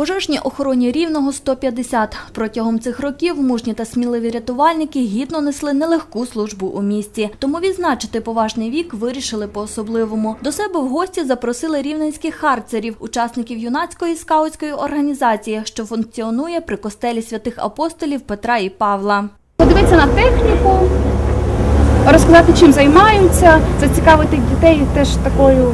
Пожежній охороні рівного 150. Протягом цих років мужні та сміливі рятувальники гідно несли нелегку службу у місті. Тому відзначити поважний вік вирішили по-особливому. До себе в гості запросили рівненських харцерів, учасників юнацької скаутської організації, що функціонує при костелі святих апостолів Петра і Павла. подивитися на техніку, розказати, чим займаються, зацікавити дітей теж такою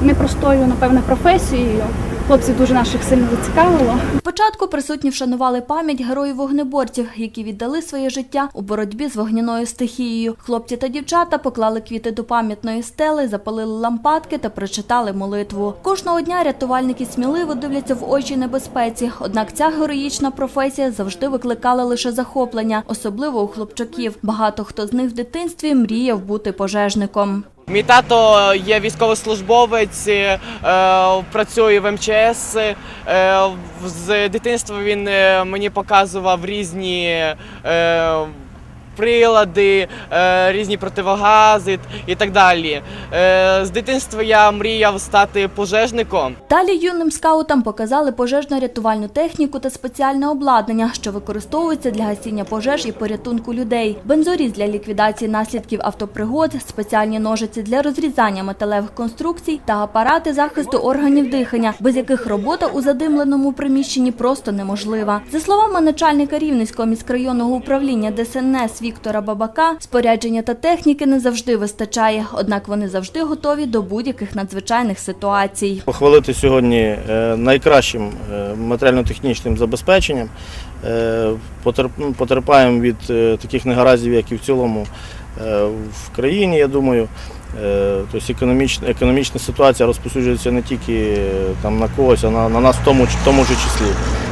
непростою, напевне, професією. Хлопців дуже наших сильно зацікавило. Спочатку присутні вшанували пам'ять героїв-вогнеборців, які віддали своє життя у боротьбі з вогняною стихією. Хлопці та дівчата поклали квіти до пам'ятної стели, запалили лампадки та прочитали молитву. Кожного дня рятувальники сміливо дивляться в очі небезпеці. Однак ця героїчна професія завжди викликала лише захоплення, особливо у хлопчаків. Багато хто з них в дитинстві мріяв бути пожежником. Мій тато є військовослужбовець, е, працює в МЧС. Е, з дитинства він е, мені показував різні прилади, е, різні противогази і так далі. Е, з дитинства я мріяв стати пожежником. Далі юним скаутам показали пожежно-рятувальну техніку та спеціальне обладнання, що використовується для гасіння пожеж і порятунку людей. Бензоріз для ліквідації наслідків автопригод, спеціальні ножиці для розрізання металевих конструкцій та апарати захисту органів дихання, без яких робота у задимленому приміщенні просто неможлива. За словами начальника Рівненського міськрайонного управління ДСНС Віктора Бабака, спорядження та техніки не завжди вистачає, однак вони завжди готові до будь-яких надзвичайних ситуацій. Похвалити сьогодні е, найкращим е, матеріально-технічним забезпеченням. Е, ну, Потерпаємо від таких негараздів, як і в цілому в країні, я думаю. Тобто економічна, економічна ситуація розпосюджується не тільки там, на когось, а на, на нас в тому, ч- тому ж числі.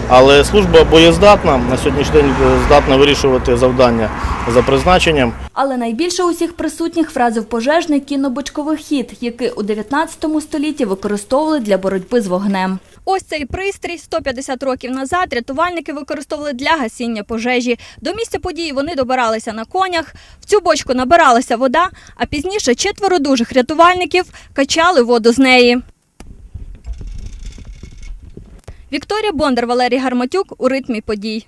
Але служба боєздатна, на сьогоднішній день е, здатна вирішувати завдання за призначенням. Але найбільше усіх присутніх вразив пожежний кінобочковий хід, який у 19 столітті використовували для боротьби з вогнем. Ось цей пристрій 150 років назад рятувальники використовували для гасіння пожежі. До місця події вони добиралися на конях. В цю бочку набиралася вода, а пізніше четверо дужих рятувальників качали воду з неї. Вікторія Бондар, Валерій Гарматюк у ритмі подій.